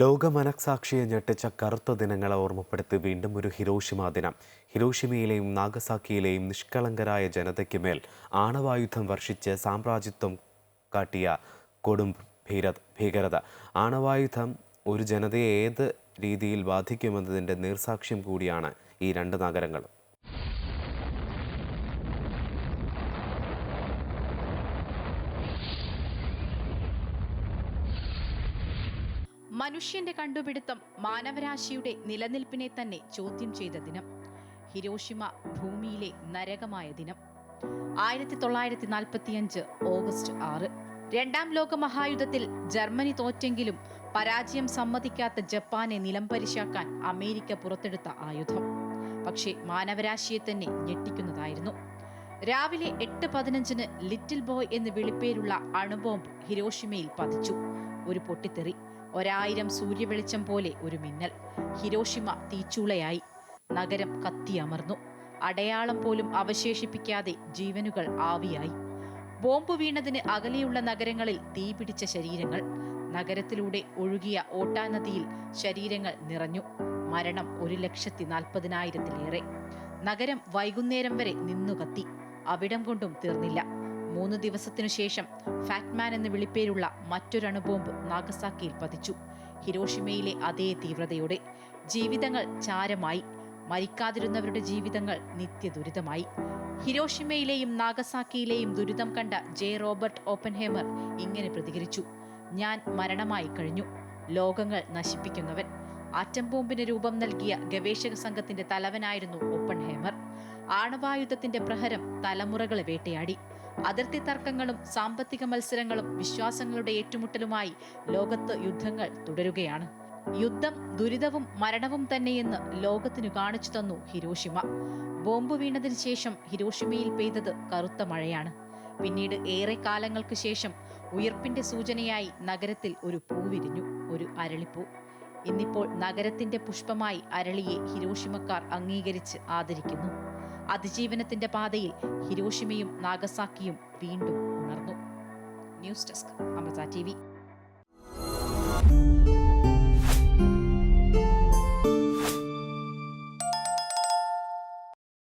ലോക മനസാക്ഷിയെ ഞെട്ടിച്ച കറുത്ത ദിനങ്ങളെ ഓർമ്മപ്പെടുത്തി വീണ്ടും ഒരു ഹിരോഷിമ ദിനം. ഹിരോഷിമയിലെയും നാഗസാക്കിയിലെയും നിഷ്കളങ്കരായ ജനതയ്ക്ക് മേൽ ആണവായുധം വർഷിച്ച് സാമ്രാജ്യത്വം കാട്ടിയ കൊടും ഭീര ഭീകരത. ആണവായുധം ഒരു ജനതയെ ഏത് രീതിയിൽ ബാധിക്കുമെന്നതിന്റെ നീർസാക്ഷ്യം കൂടിയാണ് ഈ രണ്ട് നഗരങ്ങളും. മനുഷ്യന്റെ കണ്ടുപിടുത്തം മാനവരാശിയുടെ നിലനിൽപ്പിനെ തന്നെ ചോദ്യം ചെയ്ത ദിനം. ഹിരോഷിമ ഭൂമിയിലെ നരകമായ ദിനം. ആയിരത്തി തൊള്ളായിരത്തി നാൽപ്പത്തിയഞ്ച് ഓഗസ്റ്റ് ആറ്. രണ്ടാം ലോക മഹായുദ്ധത്തിൽ ജർമ്മനി തോറ്റെങ്കിലും പരാജയം സമ്മതിക്കാത്ത ജപ്പാനെ നിലംപരിശാക്കാൻ അമേരിക്ക പുറത്തെടുത്ത ആയുധം. പക്ഷേ മാനവരാശിയെ തന്നെ ഞെട്ടിക്കുന്നതായിരുന്നു. രാവിലെ എട്ട് പതിനഞ്ചിന് ലിറ്റിൽ ബോയ് എന്ന് വിളിപ്പേരുള്ള അണുബോംബ് ഹിരോഷിമയിൽ പതിച്ചു. ഒരു പൊട്ടിത്തെറി ഒരായിരം സൂര്യവെളിച്ചം പോലെ ഒരു മിന്നൽ. ഹിരോഷിമ തീച്ചൂളയായി. നഗരം കത്തിയമർന്നു അടയാളം പോലും അവശേഷിപ്പിക്കാതെ ജീവനുകൾ ആവിയായി. ബോംബ് വീണതിന് അകലെയുള്ള നഗരങ്ങളിൽ തീപിടിച്ച ശരീരങ്ങൾ. നഗരത്തിലൂടെ ഒഴുകിയ ഓട്ടാനദിയിൽ ശരീരങ്ങൾ നിറഞ്ഞു. മരണം ഒരു ലക്ഷത്തി നാൽപ്പതിനായിരത്തിലേറെ. നഗരം വൈകുന്നേരം വരെ നിന്നു കത്തി അവിടം കൊണ്ടും തീർന്നില്ല. മൂന്ന് ദിവസത്തിനു ശേഷം ഫാറ്റ്മാൻ എന്ന് വിളിപ്പേരുള്ള മറ്റൊരണുബോംബ് നാഗസാക്കിയിൽ പതിച്ചു. ഹിരോഷിമയിലെ അതേ തീവ്രതയോടെ ജീവിതങ്ങൾ ചാരമായി. മരിക്കാതിരുന്നവരുടെ ജീവിതങ്ങൾ നിത്യദുരിതമായി. ഹിരോഷിമയിലെയും നാഗസാക്കിയിലെയും ദുരിതം കണ്ട ജെ റോബർട്ട് ഓപ്പൻഹേമർ ഇങ്ങനെ പ്രതികരിച്ചു. ഞാൻ മരണമായി കഴിഞ്ഞു. ലോകങ്ങൾ നശിപ്പിക്കുന്നവൻ. ആറ്റം ബോംബിന് രൂപം നൽകിയ ഗവേഷക സംഘത്തിന്റെ തലവനായിരുന്നു ഓപ്പൺ ഹേമർ ആണവായുധത്തിന്റെ പ്രഹരം തലമുറകളെ വേട്ടയാടി. അതിർത്തി തർക്കങ്ങളും സാമ്പത്തിക മത്സരങ്ങളും വിശ്വാസങ്ങളുടെ ഏറ്റുമുട്ടലുമായി ലോകത്ത് യുദ്ധങ്ങൾ തുടരുകയാണ്. യുദ്ധം ദുരിതവും മരണവും തന്നെയെന്ന് ലോകത്തിനു കാണിച്ചു തന്നു ഹിരോഷിമ. ബോംബ് വീണതിന് ശേഷം ഹിരോഷിമയിൽ പെയ്തത് കറുത്ത മഴയാണ്. പിന്നീട് ഏറെ കാലങ്ങൾക്ക് ശേഷം ഉയർപ്പിന്റെ സൂചനയായി നഗരത്തിൽ ഒരു പൂ വിരിഞ്ഞു ഒരു അരളിപ്പൂ. ഇന്നിപ്പോൾ നഗരത്തിന്റെ പുഷ്പമായി അരളിയെ ഹിരോഷിമക്കാർ അംഗീകരിച്ച് ആദരിക്കുന്നു. അതിജീവനത്തിന്റെ പാതയിൽ ഹിരോഷിമയും നാഗസാക്കിയും വീണ്ടും ഉണർന്നു. News desk Amrita T